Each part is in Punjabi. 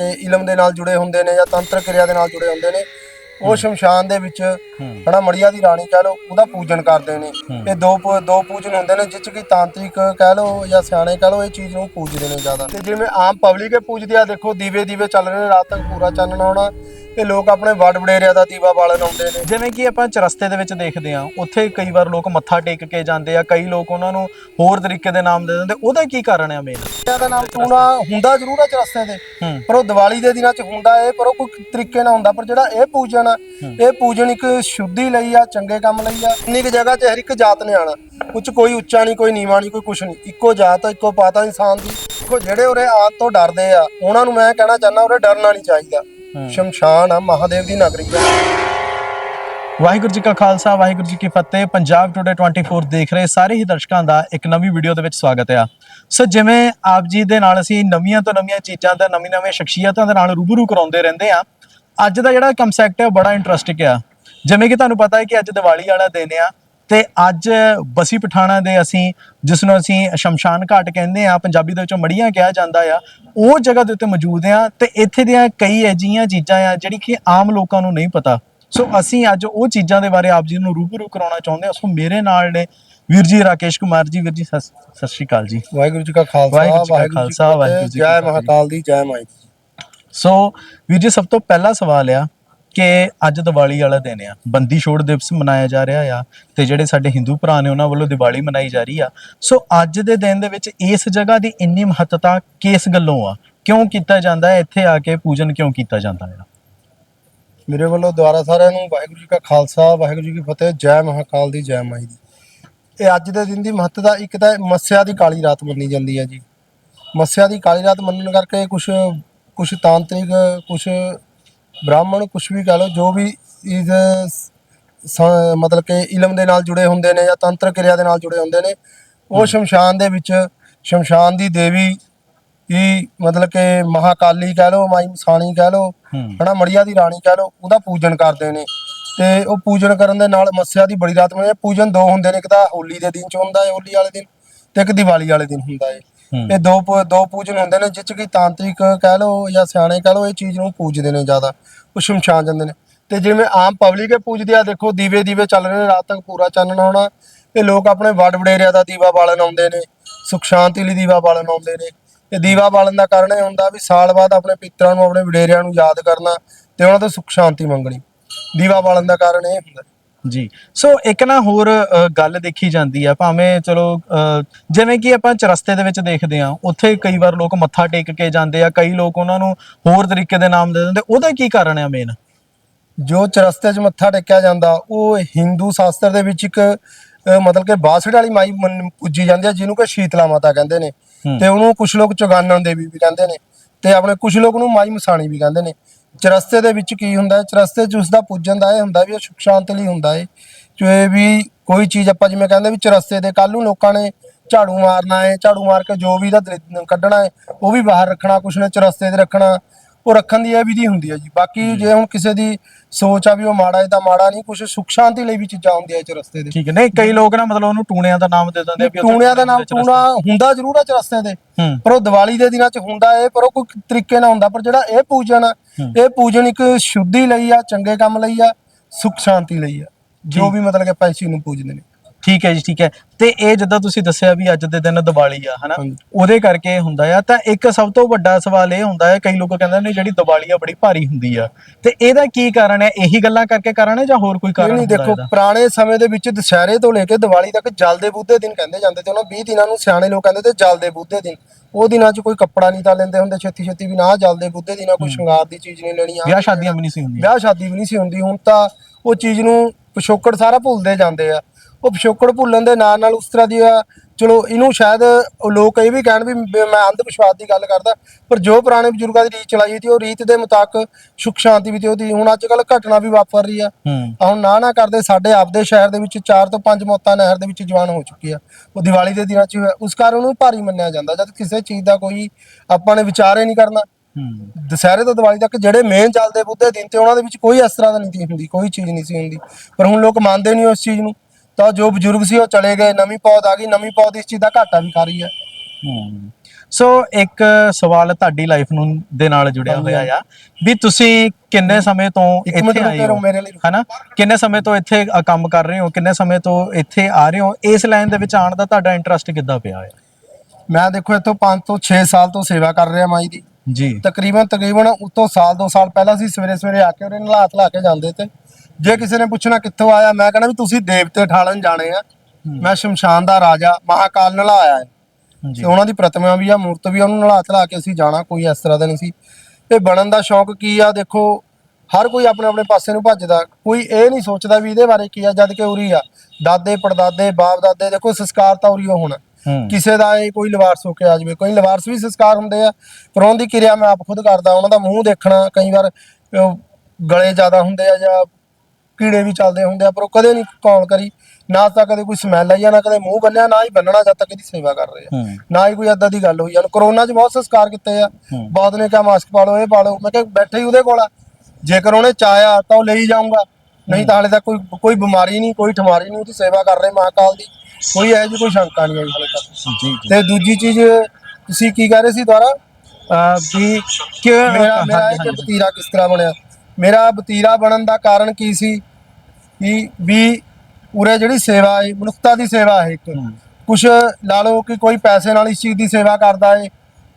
ਕੇ ਇਲਮ ਦੇ ਨਾਲ ਜੁੜੇ ਹੁੰਦੇ ਨੇ ਜਾਂ ਤੰਤਰ ਕਿਰਿਆ ਦੇ ਨਾਲ ਜੁੜੇ ਹੁੰਦੇ ਨੇ ਉਹ ਸ਼ਮਸ਼ਾਨ ਦੇ ਵਿੱਚ ਹਨਾ ਮੜੀਆ ਦੀ ਰਾਣੀ ਕਹਿ ਲਓ ਉਹਦਾ ਪੂਜਨ ਕਰਦੇ ਨੇ। ਇਹ ਦੋ ਦੋ ਪੂਜਨ ਹੁੰਦੇ ਨੇ ਜਿਸ 'ਚ ਕਿ ਤਾਂਤਰਿਕ ਕਹਿ ਲਓ ਜਾਂ ਸਿਆਣੇ ਕਹਿ ਲਓ ਇਹ ਚੀਜ਼ ਨੂੰ ਪੂਜਦੇ ਨੇ ਜ਼ਿਆਦਾ। ਤੇ ਜਿਵੇਂ ਆਮ ਪਬਲਿਕ ਇਹ ਪੂਜਦੀ ਆ ਦੇਖੋ ਦੀਵੇ ਦੀਵੇ ਚੱਲ ਰਹੇ ਨੇ ਰਾਤ ਤੱਕ ਪੂਰਾ ਚਾਨਣਾ ਹੋਣਾ। ਇਹ ਲੋਕ ਆਪਣੇ ਵੱਡ ਵਡੇਰਿਆਂ ਦਾ ਦੀਵਾ ਬਾਲਣ ਆਉਂਦੇ ਨੇ। ਜਿਵੇਂ ਕਿ ਆਪਾਂ ਚਰਸਤੇ ਦੇ ਵਿੱਚ ਦੇਖਦੇ ਆ ਉੱਥੇ ਕਈ ਵਾਰ ਲੋਕ ਮੱਥਾ ਟੇਕ ਕੇ ਜਾਂਦੇ ਆ ਕਈ ਲੋਕ ਉਹਨਾਂ ਨੂੰ ਹੋਰ ਤਰੀਕੇ ਦੇ ਨਾਮ ਦੇ ਦਿੰਦੇ ਉਹਦਾ ਕੀ ਕਾਰਨ ਆ ਮੇਨ ਇਹਨਾਂ ਦਾ ਨਾਮ ਟੂਣਾ ਹੁੰਦਾ ਜ਼ਰੂਰ ਹੈ ਚਰਸਤੇ ਤੇ ਹੂੰ। ਪਰ ਉਹ ਦੀਵਾਲੀ ਦੇ ਦਿਨਾਂ 'ਚ ਹੁੰਦਾ ਏ ਪਰ ਉਹ ਕੋਈ ਤਰੀਕੇ ਨਾਲ ਹੁੰਦਾ ਪਰ ਜਿਹੜਾ ਇਹ ਪੂਜਨ ਆ ਇਹ ਪੂਜਨ ਇੱਕ ਸ਼ੁੱਧੀ ਲਈ ਆ ਚੰਗੇ ਕੰਮ ਲਈ ਆ। ਇੰਨੀ ਕੁ ਜਗ੍ਹਾ 'ਚ ਹਰ ਇੱਕ ਜਾਤ ਨੇ ਆਣਾ ਕੁਝ ਕੋਈ ਉੱਚਾ ਨਹੀਂ ਕੋਈ ਨੀਵਾਂ ਨਹੀਂ ਕੋਈ ਕੁਛ ਨਹੀਂ। ਇੱਕੋ ਜਾਤ ਆ ਇੱਕੋ ਪਾਤਾ ਇਨਸਾਨ ਦੀ। ਦੇਖੋ ਜਿਹੜੇ ਉਰੇ ਆਉਣ ਤੋਂ ਡਰਦੇ ਆ ਉਹਨਾਂ ਨੂੰ ਮੈਂ ਕਹਿਣਾ ਚਾਹੁੰਦਾ ਉਰੇ ਡਰਨਾ ਨਹੀਂ ਚਾਹੀਦਾ। ਸ਼ਮਸ਼ਾਨ ਆ ਮਹਾਦੇਵ ਦੀ ਨਗਰੀ ਆ। ਵਾਹਿਗੁਰੂ ਜੀ ਕਾ ਖਾਲਸਾ ਵਾਹਿਗੁਰੂ ਜੀ ਕੀ ਫਤਿਹ। ਪੰਜਾਬ ਟੁਡੇ 24 ਦੇਖ ਰਹੇ ਸਾਰੇ ਹੀ ਦਰਸ਼ਕਾਂ ਦਾ ਇੱਕ ਨਵੀਂ ਵੀਡੀਓ ਦੇ ਵਿੱਚ ਸਵਾਗਤ ਹੈ ਸੋ ਜਿਵੇਂ ਆਪ ਜੀ ਦੇ ਨਾਲ ਅਸੀਂ ਨਵੀਆਂ ਤੋਂ ਨਵੀਆਂ ਚੀਜ਼ਾਂ ਤੇ ਨਵੀਂ ਨਵੀਆਂ ਸ਼ਖਸੀਅਤਾਂ ਦੇ ਨਾਲ ਰੂਬਰੂ ਕਰਾਉਂਦੇ ਰਹਿੰਦੇ ਆ ਅੱਜ ਦਾ ਜਿਹੜਾ ਕਨਸੈਪਟ ਹੈ ਉਹ ਬੜਾ ਇੰਟਰਸਟਿੰਗ ਆ। ਜਿਵੇਂ ਕਿ ਤੁਹਾਨੂੰ ਪਤਾ ਹੈ ਕਿ ਅੱਜ ਦੀਵਾਲੀ ਵਾਲਾ ਦਿਨ ਆ ਤੇ ਅੱਜ ਬਸੀ ਪਠਾਣਾ ਦੇ ਅਸੀਂ ਜਿਸ ਨੂੰ ਅਸੀਂ ਸ਼ਮਸ਼ਾਨ ਘਾਟ ਕਹਿੰਦੇ ਆ ਪੰਜਾਬੀ ਦੇ ਵਿੱਚੋਂ ਮੜੀਆਂ ਕਿਹਾ ਜਾਂਦਾ ਆ ਉਹ ਜਗ੍ਹਾ ਦੇ ਉੱਤੇ ਮੌਜੂਦ ਆ ਤੇ ਇੱਥੇ ਦੀਆਂ ਕਈ ਅਜਿਹੀਆਂ ਚੀਜ਼ਾਂ ਆ ਜਿਹੜੀ ਕਿ ਆਮ ਲੋਕਾਂ ਨੂੰ ਨਹੀਂ ਪਤਾ। ਸੋ ਅਸੀਂ ਅੱਜ ਉਹ ਚੀਜ਼ਾਂ ਦੇ ਬਾਰੇ ਆਪ ਜੀ ਨੂੰ ਰੂਬਰੂ ਕਰਾਉਣਾ ਚਾਹੁੰਦੇ ਹਾਂ। ਸੋ ਮੇਰੇ ਨਾਲ ਨੇ ਵੀਰ ਜੀ ਰਾਕੇਸ਼ ਕੁਮਾਰ ਜੀ। ਵੀਰ ਜੀ ਸਤਿ ਸਤਿ ਸ਼੍ਰੀ ਅਕਾਲ ਜੀ। ਵਾਹਿਗੁਰੂ ਜੀ ਕਾ ਖਾਲਸਾ ਵਾਹਿਗੁਰੂ ਜੀ ਕਾ ਖਾਲਸਾ, ਵਾਹਿਗੁਰੂ ਜੀ ਕੀ ਜੈ। ਮਹਾਕਾਲ ਦੀ ਜੈ ਮਾਈ। ਸੋ ਵੀਰ ਜੀ ਸਭ ਤੋਂ ਪਹਿਲਾ ਸਵਾਲ ਆ ਕਿ ਅੱਜ ਦੀਵਾਲੀ ਵਾਲਾ ਦਿਨ ਆ। ਬੰਦੀ ਛੋੜ ਦਿਵਸ ਮਨਾਇਆ ਜਾ ਰਿਹਾ ਆ ਤੇ ਜਿਹੜੇ ਸਾਡੇ ਹਿੰਦੂ ਭਰਾ ਨੇ ਉਹਨਾਂ ਵੱਲੋਂ ਦੀਵਾਲੀ ਮਨਾਈ ਜਾ ਰਹੀ ਆ। ਸੋ ਅੱਜ ਦੇ ਦਿਨ ਦੇ ਵਿੱਚ ਇਸ ਜਗ੍ਹਾ ਦੀ ਇੰਨੀ ਮਹੱਤਤਾ ਕਿਸ ਗੱਲੋਂ ਆ? ਕਿਉਂ ਕੀਤਾ ਜਾਂਦਾ ਹੈ? ਇੱਥੇ ਆ ਕੇ ਪੂਜਨ ਕਿਉਂ ਕੀਤਾ ਜਾਂਦਾ ਹੈ? ਮੇਰੇ ਵੱਲੋਂ ਦੁਆਰਾ ਸਾਰਿਆਂ ਨੂੰ ਵਾਹਿਗੁਰੂ ਜੀ ਕਾ ਖਾਲਸਾ, ਵਾਹਿਗੁਰੂ ਜੀ ਕੀ ਫਤਿਹ, ਜੈ ਮਹਾਕਾਲ ਦੀ ਜੈ ਮਾਈ ਦੀ। ਇਹ ਅੱਜ ਦੇ ਦਿਨ ਦੀ ਮਹੱਤਤਾ ਇੱਕ ਤਾਂ ਮੱਸਿਆ ਦੀ ਕਾਲੀ ਰਾਤ ਮੰਨੀ ਜਾਂਦੀ ਹੈ ਜੀ। ਮੱਸਿਆ ਦੀ ਕਾਲੀ ਰਾਤ ਮੰਨਣ ਕਰਕੇ ਕੁਝ ਕੁਝ ਤਾਂਤਰਿਕ ਕੁਝ ਬ੍ਰਾਹਮਣ ਕੁਝ ਵੀ ਕਹ ਲਓ ਜੋ ਵੀ ਇਸ ਸ- ਮਤਲਬ ਕਿ ਇਲਮ ਦੇ ਨਾਲ ਜੁੜੇ ਹੁੰਦੇ ਨੇ ਜਾਂ ਤੰਤਰ ਕਿਰਿਆ ਦੇ ਨਾਲ ਜੁੜੇ ਹੁੰਦੇ ਨੇ ਉਹ ਸ਼ਮਸ਼ਾਨ ਦੇ ਵਿੱਚ ਸ਼ਮਸ਼ਾਨ ਦੀ ਦੇਵੀ ਹੀ ਮਤਲਬ ਕਿ ਮਹਾਕਾਲੀ ਕਹਿ ਲਓ ਮਾਈ ਮਸਾਣੀ ਕਹਿ ਲਓ ਹੂੰ। ਹਨਾ ਮੜੀਆ ਦੀ ਰਾਣੀ ਕਹਿ ਲਓ ਉਹਦਾ ਪੂਜਨ ਕਰਦੇ ਨੇ। ਤੇ ਉਹ ਪੂਜਨ ਕਰਨ ਦੇ ਨਾਲ ਮੱਸਿਆ ਦੀ ਬੜੀ ਰਾਤ ਮੰਨਦੇ ਪੂਜਨ ਦੋ ਹੁੰਦੇ ਨੇ ਇੱਕ ਤਾਂ ਹੋਲੀ ਦੇ ਦਿਨ ਚ ਹੁੰਦਾ ਹੈ ਹੋਲੀ ਵਾਲੇ ਦਿਨ ਤੇ ਇੱਕ ਦੀਵਾਲੀ ਵਾਲੇ ਦਿਨ ਹੁੰਦਾ ਹੂੰ। ਇਹ ਦੋ ਦੋ ਪੂਜਨ ਹੁੰਦੇ ਨੇ ਜਿਸ ਚ ਕਿ ਤਾਂਤਰਿਕ ਕਹਿ ਲਓ ਜਾਂ ਸਿਆਣੇ ਕਹਿ ਲਓ, ਇਹ ਚੀਜ਼ ਨੂੰ ਪੂਜਦੇ ਨੇ ਜ਼ਿਆਦਾ, ਉਹ ਸ਼ਮਸ਼ਾਨ ਜਾਂਦੇ ਨੇ। ਤੇ ਜਿਵੇਂ ਆਮ ਪਬਲਿਕ ਇਹ ਪੂਜਦੀ ਆ, ਦੇਖੋ ਦੀਵੇ ਦੀਵੇ ਚੱਲ ਰਹੇ ਨੇ, ਰਾਤ ਤੱਕ ਪੂਰਾ ਚਾਨਣਾ ਹੋਣਾ ਇਹ ਲੋਕ ਆਪਣੇ ਵੱਡ ਵਡੇਰਿਆਂ ਦਾ ਦੀਵਾ ਬਾਲਣ ਆਉਂਦੇ ਨੇ, ਸੁਖ ਸ਼ਾਂਤੀ ਲਈ ਦੀਵਾ ਬਾਲਣ ਆਉਂਦੇ ਨੇ। ਤੇ ਦੀਵਾ ਬਾਲਣ ਦਾ ਕਾਰਨ ਇਹ ਹੁੰਦਾ ਵੀ ਸਾਲ ਬਾਅਦ ਆਪਣੇ ਪਿੱਤਰਾਂ ਨੂੰ, ਆਪਣੇ ਵਡੇਰਿਆਂ ਨੂੰ ਯਾਦ ਕਰਨਾ, ਤੇ ਉਹਨਾਂ ਤੋਂ ਸੁਖ ਸ਼ਾਂਤੀ ਮੰਗਣੀ। ਦੀਵਾ ਬਾਲਣ ਦਾ ਕਾਰਨ ਇਹ ਹੁੰਦਾ। ਜੀ। ਸੋ ਇੱਕ ਨਾ ਹੋਰ ਅ, ਗੱਲ ਦੇਖੀ ਜਾਂਦੀ ਆ ਭਾਵੇਂ ਚਲੋ ਅ, ਜਿਵੇਂ ਕਿ ਆਪਾਂ ਚਰਸਤੇ ਦੇ ਵਿੱਚ ਦੇਖਦੇ ਆ ਉੱਥੇ ਕਈ ਵਾਰ ਲੋਕ ਮੱਥਾ ਟੇਕ ਕੇ ਜਾਂਦੇ ਆ ਕਈ ਲੋਕ ਉਹਨਾਂ ਨੂੰ ਹੋਰ ਤਰੀਕੇ ਦੇ ਨਾਮ ਦੇ ਦਿੰਦੇ ਉਹਦਾ ਕੀ ਕਾਰਨ ਆ ਮੇਨ ਜੋ ਚਰਸਤੇ 'ਚ ਮੱਥਾ ਟੇਕਿਆ ਜਾਂਦਾ ਉਹ ਹਿੰਦੂ ਸ਼ਾਸਤਰ ਦੇ ਵਿੱਚ ਇੱਕ ਮਤਲਬ ਕਿ ਬਾਸੜ ਵਾਲੀ ਮਾਈ ਮੰਨ- ਪੂਜੀ ਜਾਂਦੀ ਹੈ ਜਿਹਨੂੰ ਕਿ ਸ਼ੀਤਲਾ ਮਾਤਾ ਕਹਿੰਦੇ ਨੇ। ਹੂੰ। ਤੇ ਉਹਨੂੰ ਕੁਝ ਲੋਕ ਚੁਗਾਨਨ ਦੇਵੀ ਵੀ ਕਹਿੰਦੇ ਨੇ। ਤੇ ਆਪਣੇ ਕੁਝ ਲੋਕ ਨੂੰ ਮਾਈ ਮਸਾਣੀ ਵੀ ਕਹਿੰਦੇ ਨੇ। ਚਰਸਤੇ ਦੇ ਵਿੱਚ ਕੀ ਹੁੰਦਾ ਹੈ? ਚਰਸਤੇ 'ਚ ਉਸਦਾ ਪੂਜਨ ਦਾ ਇਹ ਹੁੰਦਾ ਵੀ ਉਹ ਸੁਖ ਸ਼ਾਂਤੀ ਲਈ ਹੁੰਦਾ ਹੈ। ਜੋ ਇਹ ਵੀ ਕੋਈ ਚੀਜ਼ ਆਪਾਂ ਜਿਵੇਂ ਕਹਿੰਦੇ ਵੀ ਚਰਸਤੇ ਦੇ ਕੱਲ ਨੂੰ ਲੋਕਾਂ ਨੇ ਝਾੜੂ ਮਾਰਨਾ ਹੈ, ਝਾੜੂ ਮਾਰ ਕੇ ਜੋ ਵੀ ਇਹਦਾ ਦਰਿ- ਕੱਢਣਾ ਹੈ, ਉਹ ਵੀ ਬਾਹਰ ਰੱਖਣਾ, ਕੁਛ ਨੇ ਚਰਸਤੇ ਤੇ ਰੱਖਣਾ। ਉਹ ਰੱਖਣ ਦੀ ਇਹ ਵਿਧੀ ਹੁੰਦੀ ਹੈ ਜੀ। ਬਾਕੀ ਜੇ ਹੁਣ ਕਿਸੇ ਦੀ ਸੋਚ ਆ ਵੀ ਉਹ ਮਾੜਾ ਹੈ ਤਾਂ ਮਾੜਾ ਨਹੀਂ ਕੁਛ ਸੁਖ ਸ਼ਾਂਤੀ ਲਈ ਵੀ ਚੀਜ਼ਾਂ ਹੁੰਦੀਆਂ ਚਰਸਤੇ ਦੇ। ਠੀਕ ਹੈ। ਨਹੀਂ ਕਈ ਲੋਕ ਨਾ ਮਤਲਬ ਉਹਨੂੰ ਟੂਣਿਆਂ ਦਾ ਨਾਮ ਦੇ ਦਿੰਦੇ ਆ ਵੀ ਟੂਣਿਆਂ ਦਾ ਨਾਮ ਚਰਸਤੇ- ਟੂਣਾ ਹੁੰਦਾ ਜ਼ਰੂਰ ਹੈ ਚਰਸਤੇ ਤੇ ਹੂੰ। ਪਰ ਉਹ ਦੀਵਾਲੀ ਦੇ ਦਿਨਾਂ 'ਚ ਹੁੰਦਾ ਏ ਪਰ ਉਹ ਕੋਈ ਤਰੀਕੇ ਨਾਲ ਹੁੰਦਾ ਪਰ ਜਿਹੜਾ ਇਹ ਪੂਜਨ ਆ ਇਹ ਪੂਜਨ ਇੱਕ ਸ਼ੁੱਧੀ ਲਈ ਆ ਚੰਗੇ ਕੰਮ ਲਈ ਆ ਸੁਖ ਸ਼ਾਂਤੀ ਲਈ ਆ ਜੋ ਵੀ ਮਤਲਬ ਕਿ ਚੀਜ਼ ਨੂੰ ਪੂਜਦੇ ਨੇ। ਠੀਕ ਹੈ ਜੀ ਠੀਕ ਹੈ। ਤੇ ਇਹ ਜਿੱਦਾਂ ਤੁਸੀਂ ਦੱਸਿਆ ਵੀ ਅੱਜ ਦੇ ਦਿਨ ਦੀਵਾਲੀ ਆ ਹਨਾ? ਹਾਂਜੀ। ਉਹਦੇ ਕਰਕੇ ਇਹ ਹੁੰਦਾ ਆ। ਤਾਂ ਇੱਕ ਸਭ ਤੋਂ ਵੱਡਾ ਸਵਾਲ ਇਹ ਹੁੰਦਾ ਹੈ ਕਈ ਲੋਕ ਕਹਿੰਦੇ ਨੇ ਜਿਹੜੀ ਦੀਵਾਲੀ ਆ ਬੜੀ ਭਾਰੀ ਹੁੰਦੀ ਆ। ਤੇ ਇਹਦਾ ਕੀ ਕਾਰਨ ਹੈ ਇਹੀ ਗੱਲਾਂ ਕਰਕੇ ਕਾਰਨ ਹੈ ਜਾਂ ਹੋਰ ਕੋਈ ਕਾਰਨ ਨਹੀਂ ਹੁੰਦਾ ਦੇਖੋ ਇਹਦਾ? ਪੁਰਾਣੇ ਸਮੇਂ ਦੇ ਵਿੱਚ ਦੁਸਹਿਰੇ ਤੋਂ ਲੈ ਕੇ ਦੀਵਾਲੀ ਤੱਕ ਜਲਦੇ ਬੁੱਧੇ ਦਿਨ ਕਹਿੰਦੇ ਜਾਂਦੇ ਤੇ ਉਹਨਾਂ 20 ਦਿਨਾਂ ਨੂੰ ਸਿਆਣੇ ਲੋਕ ਕਹਿੰਦੇ ਤੇ ਜਲਦੇ ਬੁੱਧੇ ਦਿਨ। ਉਹ ਦਿਨਾਂ 'ਚ ਕੋਈ ਕੱਪੜਾ ਨਹੀਂ ਤਾਂ ਲੈਂਦੇ ਹੁੰਦੇ ਛੇਤੀ ਛੇਤੀ ਵੀ ਨਾ ਜਲਦੇ ਬੁੱਧੇ ਦਿਨਾਂ ਕੋਈ ਸ਼ਿੰਗਾਰ ਦੀ ਚੀਜ਼ ਨਹੀਂ ਲੈਣੀ ਆਹ ਵਿਆਹ ਸ਼ਾਦੀਆਂ ਵੀ ਨਹੀਂ ਸੀ ਹੁੰਦੀਆਂ। ਵਿਆਹ ਸ਼ਾਦੀ ਵੀ ਨਹੀਂ ਸੀ ਹੁੰਦੀ। ਹੁਣ ਤਾਂ ਉਹ ਚੀਜ਼ ਨੂੰ ਪਿਛੋਕੜ ਸਾਰਾ ਭੁੱਲਦੇ ਜਾਂਦੇ ਆ। ਉਹ ਪਿਛੋਕੜ ਭੁੱਲਣ ਦੇ ਨਾਲ ਨਾਲ ਉਸ ਤਰ੍ਹਾਂ ਦੀ ਆ ਚਲੋ ਇਹਨੂੰ ਸ਼ਾਇਦ ਲੋਕ ਇਹ ਵੀ ਕਹਿਣ ਵੀ ਮੈਂ ਅੰਧ ਵਿਸ਼ਵਾਸ ਦੀ ਗੱਲ ਕਰਦਾ ਪਰ ਜੋ ਪੁਰਾਣੇ ਬਜ਼ੁਰਗਾਂ ਦੀ ਰੀਤ ਚਲਾਈ ਸੀ ਉਹ ਰੀਤ ਦੇ ਮੁਤਾਬਕ ਸੁਖ ਸ਼ਾਂਤੀ ਵੀ ਤੇ ਉਹਦੀ ਹੁਣ ਅੱਜ ਕੱਲ ਘਟਨਾ ਵੀ ਵਾਪਰ ਰਹੀ ਆ। ਹੁਣ ਨਾ ਨਾ ਕਰਦੇ ਸਾਡੇ ਆਪਦੇ ਸ਼ਹਿਰ ਦੇ ਵਿੱਚ 4 ਤੋਂ 5 ਮੌਤਾਂ ਨਹਿਰ ਦੇ ਵਿੱਚ ਜਵਾਨ ਹੋ ਚੁੱਕੀ ਆ। ਉਹ ਦੀਵਾਲੀ ਦੇ ਦਿਨਾਂ 'ਚ। ਉਸ ਕਾਰਨ ਉਹਨੂੰ ਭਾਰੀ ਮੰਨਿਆ ਜਾਂਦਾ ਜਦ ਕਿਸੇ ਚੀਜ਼ ਦਾ ਕੋਈ ਆਪਾਂ ਨੇ ਵਿਚਾਰ ਹੀ ਨਹੀਂ ਕਰਨਾ। ਦੁਸਹਿਰੇ ਤੋਂ ਦੀਵਾਲੀ ਤੱਕ ਜਿਹੜੇ ਮੇਨ ਚੱਲਦੇ ਬੁੱਧੇ ਦਿਨ ਤੇ ਉਹਨਾਂ ਦੇ ਵਿੱਚ ਕੋਈ ਇਸ ਤਰ੍ਹਾਂ ਦਾ ਨਹੀਂ ਹੁੰਦੀ ਕੋਈ ਚੀਜ਼ ਨਹੀਂ ਸੀ ਹੁੰਦੀ। ਪਰ ਹੁਣ ਲੋਕ ਮੰਨਦੇ ਨਹੀਂ ਉਸ ਚੀਜ਼ ਨੂੰ। ਤਾਂ ਜੋ ਬਜ਼ੁਰਗ ਸੀ ਉਹ ਚਲੇ ਗਏ ਨਵੀਂ ਪੌਦ ਆ ਗਈ ਨਵੀਂ ਪੌਦ ਇਸ ਚੀਜ਼ ਦਾ ਘਾਟਾ ਵੀ ਕਰ ਰਹੀ ਹੈ। ਹੂੰ। ਸੋ ਇੱਕ ਸਵਾਲ ਤੁਹਾਡੀ ਲਾਈਫ ਨੂੰ ਦੇ ਨਾਲ ਜੁੜਿਆ ਹੋਇਆ ਆ ਵੀ ਤੁਸੀਂ ਕਿੰਨੇ ਸਮੇਂ ਤੋਂ ਇੱਥੇ ਆਏ ਹੋ? ਮੇਰੇ ਲਈ ਹਨਾ? ਕਿੰਨੇ ਸਮੇਂ ਤੋਂ ਇੱਥੇ ਕੰਮ ਕਰ ਰਹੇ ਹੋ? ਕਿੰਨੇ ਸਮੇਂ ਤੋਂ ਇੱਥੇ ਆ ਰਹੇ ਹੋ? ਇਸ ਲਾਈਨ ਦੇ ਵਿੱਚ ਆਉਣ ਦਾ ਤੁਹਾਡਾ ਇੰਟਰਸਟ ਕਿੱਦਾਂ ਪਿਆ ਹੈ ਮੈਂ ਦੇਖੋ ਇੱਥੋਂ 5 ਤੋਂ 6 ਸਾਲ ਤੋਂ ਸੇਵਾ ਕਰ ਰਿਹਾ ਮਾਈ ਦੀ। ਜੀ। ਤਕਰੀਬਨ ਤਕਰੀਬਨ ਉਤੋਂ ਸਾਲ ਦੋ ਸਾਲ ਪਹਿਲਾਂ ਸੀ ਸਵੇਰੇ ਸਵੇਰੇ ਆ ਕੇ ਉਹਨੇ ਨਲਾ ਧਲਾ ਕੇ ਜਾਂਦੇ ਤੇ ਜੇ ਕਿਸੇ ਨੇ ਪੁੱਛਣਾ ਕਿੱਥੋਂ ਆਇਆ ਮੈਂ ਕਹਿੰਦਾ ਵੀ ਤੁਸੀਂ ਦੇਵਤੇ ਠਾਲਣ ਜਾਣੇ ਆ। ਮੈਂ ਸ਼ਮਸ਼ਾਨ ਦਾ ਰਾਜਾ ਮਹਾਕਾਲ ਨਲਾਇਆ ਹੈ। ਜੀ ਤੇ ਉਹਨਾਂ ਦੀ ਪ੍ਰਤਿਮਾ ਵੀ ਆ ਮੂਰਤ ਵੀ ਉਹਨੂੰ ਨਲਾ ਧਲਾ ਕੇ ਅਸੀਂ ਜਾਣਾ ਕੋਈ ਇਸ ਤਰ੍ਹਾਂ ਦਾ ਨਹੀਂ ਸੀ। ਇਹ ਬਣਨ ਦਾ ਸ਼ੌਂਕ ਕੀ ਆ ਦੇਖੋ ਹਰ ਕੋਈ ਆਪਣੇ ਆਪਣੇ ਪਾਸੇ ਨੂੰ ਭੱਜਦਾ। ਕੋਈ ਇਹ ਨਹੀਂ ਸੋਚਦਾ ਵੀ ਇਹਦੇ ਬਾਰੇ ਕੀ ਆ ਜਦ ਕਿ ਉਰੀ ਆ। ਦਾਦੇ ਪੜਦਾਦੇ ਬਾਪ ਦਾਦੇ ਦੇਖੋ ਸੰਸਕਾਰ ਤਾਂ ਉਰੀ ਹੋਣਾ। ਹੂੰ। ਕਿਸੇ ਦਾ ਇਹ ਕੋਈ ਲਿਵਾਰਸ ਹੋ ਕੇ ਆ ਜਾਵੇ ਕੋਈ ਲਿਵਾਰਸ ਵੀ ਸੰਸਕਾਰ ਹੁੰਦੇ ਆ। ਪਰ ਉਹਨਾਂ ਦੀ ਕਿਰਿਆ ਮੈਂ ਆਪ ਖੁਦ ਕਰਦਾ ਉਹਨਾਂ ਦਾ ਮੂੰਹ ਦੇਖਣਾ ਕਈ ਵਾਰ ਗਲੇ ਜ਼ਿਆਦਾ ਹੁੰਦੇ ਆ ਜਾਂ ਕੀੜੇ ਵੀ ਚੱਲਦੇ ਹੁੰਦੇ ਆ ਪਰ ਉਹ ਕਦੇ ਨਹੀਂ ਕੌਲ ਕਰੀ। ਨਾ ਤਾਂ ਕਦੇ ਕੋਈ ਸਮੈਲ ਆਈ ਆ ਨਾ ਕਦੇ ਮੂੰਹ ਬੰਨਿਆ ਨਾ ਹੀ ਬੰਨਣਾ ਜਦ ਤੱਕ ਇਹਦੀ ਸੇਵਾ ਕਰ ਰਹੇ ਆ। ਨਾ ਹੀ ਕੋਈ ਏਦਾਂ ਦੀ ਗੱਲ ਹੋਈ ਆ। ਕਰੋਨਾ 'ਚ ਬਹੁਤ ਸੰਸਕਾਰ ਕੀਤੇ ਆ। ਬਹੁਤ ਨੇ ਕਿਹਾ ਮਾਸਕ ਪਾ ਲਓ ਇਹ ਪਾ ਲਓ ਮੈਂ ਕਿਹਾ ਬੈਠੇ ਹੀ ਉਹਦੇ ਕੋਲ ਆ। ਜੇਕਰ ਉਹਨੇ ਚਾਹਿਆ ਤਾਂ ਉਹ ਲਈ ਜਾਊਂਗਾ। ਨਹੀਂ ਤਾਂ ਹਾਲੇ ਤੱਕ ਕੋਈ ਕੋਈ ਬਿਮਾਰੀ ਨਹੀਂ ਕੋਈ ਠਮਾਰੀ ਨਹੀਂ ਉਹਦੀ ਸੇਵਾ ਕਰ ਰਹੇ ਮਹਾਕਾਲ ਦੀ। ਕੋਈ ਐ ਜੀ ਕੋਈ ਸ਼ੰਕਾ ਨਹੀਂ ਆਈ ਹਾਲੇ ਤੱਕ। ਤੇ ਦੂਜੀ ਚੀਜ਼ ਤੁਸੀਂ ਕੀ ਕਹਿ ਰਹੇ ਸੀ ਦੁਆਰਾ? ਵੀ ਕਿ ਮੇਰਾ ਮੇਰਾ ਹਾਂਜੀ। ਬਤੀਰਾ ਕਿਸ ਤਰ੍ਹਾਂ ਬਣਿਆ? ਮੇਰਾ ਬਤੀਰਾ ਬਣਨ ਦਾ ਕਾਰਨ ਕੀ ਸੀ? ਕਿ ਵੀ ਉਰੇ ਜਿਹੜੀ ਸੇਵਾ ਹੈ ਮਨੁੱਖਤਾ ਦੀ ਸੇਵਾ ਹੈ ਇੱਕ। ਕੁਛ ਲਾ ਲਓ ਕਿ ਕੋਈ ਪੈਸੇ ਨਾਲ ਇਸ ਚੀਜ਼ ਦੀ ਸੇਵਾ ਕਰਦਾ ਹੈ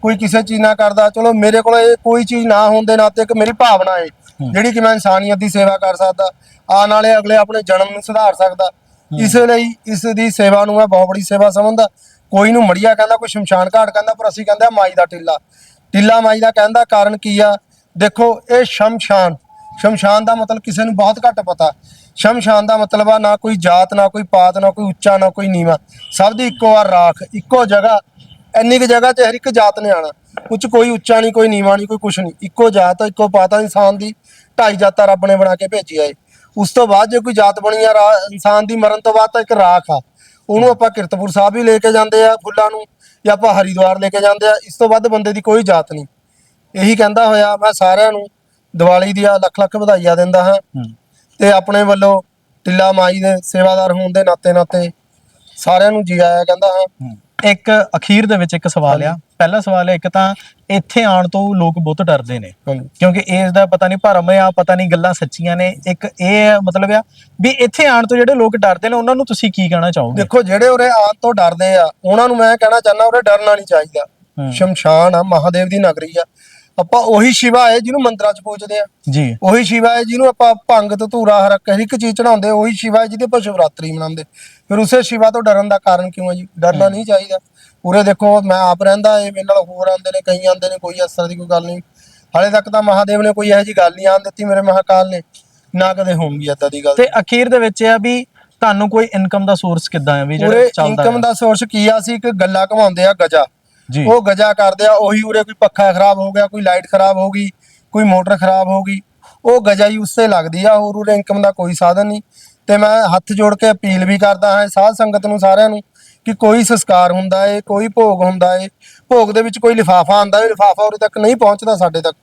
ਕੋਈ ਕਿਸੇ ਚੀਜ਼ ਨਾਲ ਕਰਦਾ ਚਲੋ ਮੇਰੇ ਕੋਲ ਇਹ ਕੋਈ ਚੀਜ਼ ਨਾ ਹੋਣ ਦੇ ਨਾਤੇ ਇੱਕ ਮੇਰੀ ਭਾਵਨਾ ਹੈ। ਜਿਹੜੀ ਕਿ ਮੈਂ ਇਨਸਾਨੀਅਤ ਦੀ ਸੇਵਾ ਕਰ ਸਕਦਾ ਆਉਣ ਵਾਲੇ ਅਗਲੇ ਆਪਣੇ ਜਨਮ ਨੂੰ ਸੁਧਾਰ ਸਕਦਾ। ਇਸ ਲਈ ਇਸ ਦੀ ਸੇਵਾ ਨੂੰ ਮੈਂ ਬਹੁਤ ਬੜੀ ਸੇਵਾ ਸਮਝਦਾ। ਕੋਈ ਨੂੰ ਮੜੀਆ ਕਹਿੰਦਾ ਕੋਈ ਸ਼ਮਸ਼ਾਨ ਘਾਟ ਕਹਿੰਦਾ ਪਰ ਅਸੀਂ ਕਹਿੰਦੇ ਮਾਈ ਦਾ ਟਿੱਲਾ। ਟਿੱਲਾ ਮਾਈ ਦਾ ਕਹਿੰਦਾ ਕਾਰਨ ਕੀ ਆ? ਦੇਖੋ ਇਹ ਸ਼ਮਸ਼ਾਨ ਸ਼ਮਸ਼ਾਨ ਦਾ ਮਤਲਬ ਕਿਸੇ ਨੂੰ ਬਹੁਤ ਘੱਟ ਪਤਾ। ਸ਼ਮਸ਼ਾਨ ਦਾ ਮਤਲਬ ਆ ਨਾ ਕੋਈ ਜਾਤ ਨਾ ਕੋਈ ਪਾਤ ਨਾ ਕੋਈ ਉੱਚਾ ਨਾ ਕੋਈ ਨੀਵਾਂ। ਸਭ ਦੀ ਇੱਕੋ ਵਾਰ ਰਾਖ ਇੱਕੋ ਜਗ੍ਹਾ। ਇੰਨੀ ਕੁ ਜਗ੍ਹਾ 'ਚ ਹਰ ਇੱਕ ਜਾਤ ਨੇ ਆਣਾ ਕੁਝ ਕੋਈ ਉੱਚਾ ਨਹੀਂ ਕੋਈ ਨੀਵਾਂ ਨਹੀਂ ਕੋਈ ਕੁਛ ਨਹੀਂ। ਇੱਕੋ ਜਾਤ ਆ, ਇੱਕੋ ਪਾਤ ਆ ਇਨਸਾਨ ਦੀ ਢਾਈ ਜਾਤਾਂ ਰੱਬ ਨੇ ਬਣਾ ਕੇ ਭੇਜੀ ਆ ਉਸ ਤੋਂ ਬਾਅਦ ਜੇ ਕੋਈ ਜਾਤ ਬਣੀ ਆ ਇਨਸਾਨ ਦੀ ਮਰਨ ਤੋਂ ਬਾਅਦ ਤਾਂ ਇੱਕ ਰਾਖ ਆ। ਉਹਨੂੰ ਆਪਾਂ ਕਿਰਤਪੁਰ ਸਾਹਿਬ ਵੀ ਲੈ ਕੇ ਜਾਂਦੇ ਆ ਫੁੱਲਾਂ ਨੂੰ ਜਾਂ ਆਪਾਂ ਹਰੀਦੁਆਰ ਲੈ ਕੇ ਜਾਂਦੇ ਆ। ਇਸ ਤੋਂ ਵੱਧ ਬੰਦੇ ਦੀ ਕੋਈ ਜਾਤ ਨਹੀਂ। ਇਹੀ ਕਹਿੰਦਾ ਹੋਇਆ ਮੈਂ ਸਾਰਿਆਂ ਨੂੰ ਦੀਵਾਲੀ ਦੀਆਂ ਲੱਖ ਲੱਖ ਵਧਾਈਆਂ ਦਿੰਦਾ ਹਾਂ। ਤੇ ਆਪਣੇ ਵੱਲੋਂ ਟਿੱਲਾ ਮਾਈ ਦੇ ਸੇਵਾਦਾਰ ਹੋਣ ਦੇ ਨਾਤੇ ਨਾਤੇ ਸਾਰਿਆਂ ਨੂੰ ਜੀ ਆਇਆ ਕਹਿੰਦਾ ਹਾਂ। ਇੱਕ ਅਖੀਰ ਦੇ ਵਿੱਚ ਇੱਕ ਸਵਾਲ ਆ। ਪਹਿਲਾ ਸਵਾਲ ਹੈ ਇੱਕ ਤਾਂ ਇੱਥੇ ਆਉਣ ਤੋਂ ਲੋਕ ਬਹੁਤ ਡਰਦੇ ਨੇ। ਕਿਉਂਕਿ ਇਸ ਦਾ ਪਤਾ ਨਹੀਂ ਭਰਮ ਆ ਪਤਾ ਨਹੀਂ ਗੱਲਾਂ ਸੱਚੀਆਂ ਨੇ। ਇੱਕ ਇਹ ਮਤਲਬ ਆ ਵੀ ਇੱਥੇ ਆਉਣ ਤੋਂ ਜਿਹੜੇ ਲੋਕ ਡਰਦੇ ਨੇ ਉਹਨਾਂ ਨੂੰ ਤੁਸੀਂ ਕੀ ਕਹਿਣਾ ਚਾਹੋਗੇ? ਦੇਖੋ ਜਿਹੜੇ ਉਰੇ ਆਉਣ ਤੋਂ ਡਰਦੇ ਆ ਉਹਨਾਂ ਨੂੰ ਮੈਂ ਕਹਿਣਾ ਚਾਹੁੰਦਾ ਉਰੇ ਡਰਨਾ ਨਹੀਂ ਚਾਹੀਦਾ। ਸ਼ਮਸ਼ਾਨ ਆ ਮਹਾਦੇਵ ਦੀ ਨਗਰੀ ਆ। ਆਪਾਂ ਉਹੀ ਸ਼ਿਵਾ ਹੈ ਜਿਹਨੂੰ ਮੰਦਰਾਂ 'ਚ ਪੂਜਦੇ ਆ। ਜੀ। ਉਹੀ ਸ਼ਿਵਾ ਹੈ ਜਿਹਨੂੰ ਆਪਾਂ ਭੰਗ ਤੇ ਧੂਰਾ ਹਰ ਹਰ ਇੱਕ ਚੀਜ਼ ਚੜਾਉਂਦੇ ਉਹੀ ਸ਼ਿਵਾ ਹੈ ਜਿਹਦੇ ਆਪਾਂ ਸ਼ਿਵਰਾਤਰੀ ਮਨਾਉਂਦੇ ਫਿਰ ਉਸੇ ਸ਼ਿਵਾ ਤੋਂ ਡਰਨ ਦਾ ਕਾਰਨ ਕਿਉਂ ਹੈ ਜੀ? ਡਰਨਾ ਨਹੀਂ ਚਾਹੀਦਾ। ਉਰੇ ਦੇਖੋ ਮੈਂ ਆਪ ਰਹਿੰਦਾ ਏ ਮੇਰੇ ਨਾਲ ਹੋਰ ਆਉਂਦੇ ਨੇ ਕਈ ਆਉਂਦੇ ਨੇ ਕੋਈ ਇਸ ਤਰ੍ਹਾਂ ਦੀ ਕੋਈ ਗੱਲ ਨਹੀਂ। ਹਾਲੇ ਤੱਕ ਤਾਂ ਮਹਾਦੇਵ ਨੇ ਕੋਈ ਇਹੋ ਜੀ ਗੱਲ ਨਹੀਂ ਆਉਣ ਦਿੱਤੀ ਮੇਰੇ ਮਹਾਕਾਲ ਨੇ। ਨਾ ਕਦੇ ਹੋਊਗੀ ਏਦਾਂ ਦੀ ਗੱਲ। ਤੇ ਅਖੀਰ ਦੇ ਵਿੱਚ ਇਹ ਆ ਵੀ ਤੁਹਾਨੂੰ ਕੋਈ ਇਨਕਮ ਦਾ ਸੋਰਸ ਕਿੱਦਾਂ ਹੈ ਵੀ ਜਿਹੜਾ ਚੱਲਦਾ ਇਨਕਮ ਹੈ? ਦਾ ਸੋਰਸ ਕੀ ਆ? ਸੀ ਕਿ ਗੱਲਾਂ ਘਮਾਉਂਦੇ ਆ ਗਜਾ। ਉਹ ਗਜਾ ਕਰਦੇ ਆ ਉਹੀ ਉਰੇ ਕੋਈ ਪੱਖਾ ਖਰਾਬ ਹੋ ਗਿਆ ਕੋਈ ਲਾਈਟ ਖਰਾਬ ਹੋ ਗਈ ਕੋਈ ਮੋਟਰ ਖਰਾਬ ਹੋ ਗਈ ਉਹ ਗਜਾ ਹੀ ਉਸੇ ਲੱਗਦੀ ਆ ਹੋਰ ਉਰੇ ਇਨਕਮ ਦਾ ਕੋਈ ਸਾਧਨ ਨਹੀਂ। ਤੇ ਮੈਂ ਹੱਥ ਜੋੜ ਕੇ ਅਪੀਲ ਵੀ ਕਰਦਾ ਹਾਂ ਸਾਧ ਸੰਗਤ ਨੂੰ ਸਾਰਿਆਂ ਨੂੰ ਕਿ ਕੋਈ ਸੰਸਕਾਰ ਹੁੰਦਾ ਏ ਕੋਈ ਭੋਗ ਹੁੰਦਾ ਏ ਭੋਗ ਦੇ ਵਿੱਚ ਕੋਈ ਲਿਫਾਫਾ ਆਂਦਾ ਏ ਲਿਫਾਫਾ ਉਰੇ ਤੱਕ ਨਹੀਂ ਪਹੁੰਚਦਾ ਸਾਡੇ ਤੱਕ।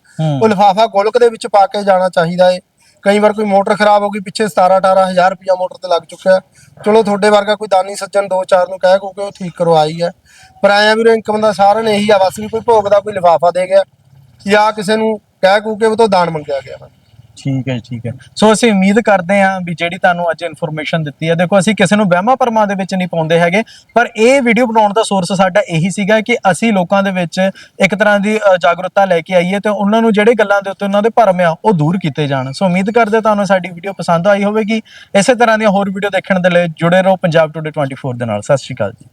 ਉਹ ਲਿਫਾਫਾ ਗੋਲਕ ਦੇ ਵਿੱਚ ਪਾ ਕੇ ਜਾਣਾ ਚਾਹੀਦਾ ਏ। ਕਈ ਵਾਰ ਕੋਈ ਮੋਟਰ ਖਰਾਬ ਹੋ ਗਈ ਪਿੱਛੇ 17 18000 ਰੁਪਇਆ ਮੋਟਰ ਤੇ ਲੱਗ ਚੁੱਕਿਆ। ਚਲੋ ਤੁਹਾਡੇ ਵਰਗਾ ਕੋਈ ਦਾਨੀ ਸੱਜਣ ਦੋ ਚਾਰ ਨੂੰ ਕਹਿ ਕੋ ਕੇ ਉਹ ਠੀਕ ਕਰਵਾਈ ਹੈ। ਪਰ ਆਇਆ ਵੀਰੇ ਇਨਕਮ ਦਾ ਸਾਰਿਆਂ ਨੇ ਇਹੀ ਆ, ਬਸ ਵੀ ਕੋਈ ਭੋਗ ਦਾ ਕੋਈ ਲਿਫਾਫਾ ਦੇ ਗਿਆ ਜਾਂ ਕਿਸੇ ਨੂੰ ਕਹਿ ਕੂ ਕੇ ਉਹ ਤੋਂ ਦਾਨ ਮੰਗਿਆ ਗਿਆ ਠੀਕ ਹੈ ਠੀਕ ਹੈ। ਸੋ ਅਸੀਂ ਉਮੀਦ ਕਰਦੇ ਹਾਂ ਵੀ ਜਿਹੜੀ ਤੁਹਾਨੂੰ ਅੱਜ ਇਨਫੋਰਮੇਸ਼ਨ ਦਿੱਤੀ ਹੈ, ਦੇਖੋ ਅਸੀਂ ਕਿਸੇ ਨੂੰ ਵਹਿਮਾਂ ਭਰਮਾਂ ਦੇ ਵਿੱਚ ਨਹੀਂ ਪਾਉਂਦੇ ਹੈਗੇ, ਪਰ ਇਹ ਵੀਡੀਓ ਬਣਾਉਣ ਦਾ ਸੋਰਸ ਸਾਡਾ ਇਹੀ ਸੀਗਾ ਕਿ ਅਸੀਂ ਲੋਕਾਂ ਦੇ ਵਿੱਚ ਇੱਕ ਤਰ੍ਹਾਂ ਦੀ ਜਾਗਰੂਕਤਾ ਲੈ ਕੇ ਆਈਏ ਤੇ ਉਹਨਾਂ ਨੂੰ ਜਿਹੜੇ ਗੱਲਾਂ ਦੇ ਉੱਤੇ ਉਹਨਾਂ ਦੇ ਭਰਮ ਆ, ਉਹ ਦੂਰ ਕੀਤੇ ਜਾਣ। ਸੋ ਉਮੀਦ ਕਰਦੇ ਤੁਹਾਨੂੰ ਸਾਡੀ ਵੀਡੀਓ ਪਸੰਦ ਆਈ ਹੋਵੇਗੀ। ਇਸੇ ਤਰ੍ਹਾਂ ਦੀਆਂ ਹੋਰ ਵੀਡੀਓ ਦੇਖਣ ਦੇ ਲਈ ਜੁੜੇ ਰਹੋ ਪੰਜਾਬ ਟੁਡੇ 24 ਦੇ ਨਾਲ। ਸਤਿ ਸ਼੍ਰੀ ਅਕਾਲ ਜੀ।